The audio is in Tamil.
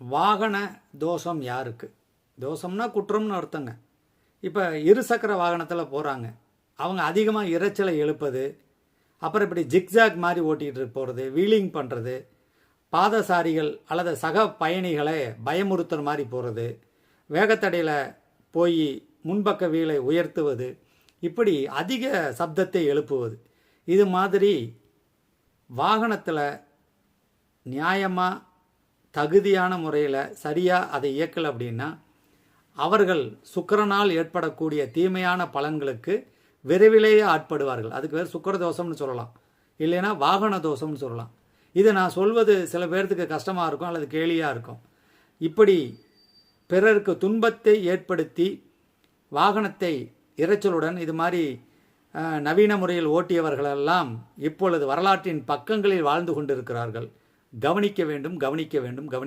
வாகன தோஷம் யாருக்கு? தோஷம்னா குற்றம்னு அர்த்தங்க. இப்போ இருசக்கர வாகனத்தில் போகிறாங்க அவங்க அதிகமாக இரைச்சலை எழுப்பது அப்புறம் இப்படி ஜிக்ஜாக் மாதிரி ஓட்டிகிட்டு போகிறது வீலிங் பண்ணுறது பாதசாரிகள் அல்லது சக பயணிகளை பயமுறுத்துகிற மாதிரி போகிறது வேகத்தடையில் போய் முன்பக்க வீலை உயர்த்துவது இப்படி அதிக சப்தத்தை எழுப்புவது. இது மாதிரி வாகனத்தில் நியாயமாக தகுதியான முறையில் சரியாக அதை இயக்கலை அப்படின்னா அவர்கள் சுக்கரனால் ஏற்படக்கூடிய தீமையான பலன்களுக்கு விரைவிலேயே ஆட்படுவார்கள். அதுக்கு பேர் சுக்கர தோஷம்னு சொல்லலாம். இல்லைன்னா வாகன தோஷம்னு சொல்லலாம். இது நான் சொல்வது சில பேர்த்துக்கு கஷ்டமாக இருக்கும் அல்லது கேலியாக இருக்கும். இப்படி பிறருக்கு துன்பத்தை ஏற்படுத்தி வாகனத்தை இரைச்சலுடன் இது மாதிரி நவீன முறையில் ஓட்டியவர்களெல்லாம் இப்பொழுது வரலாற்றின் பக்கங்களில் வாழ்ந்து கொண்டிருக்கிறார்கள். கவனிக்க வேண்டும் கவனிக்க வேண்டும் கவனி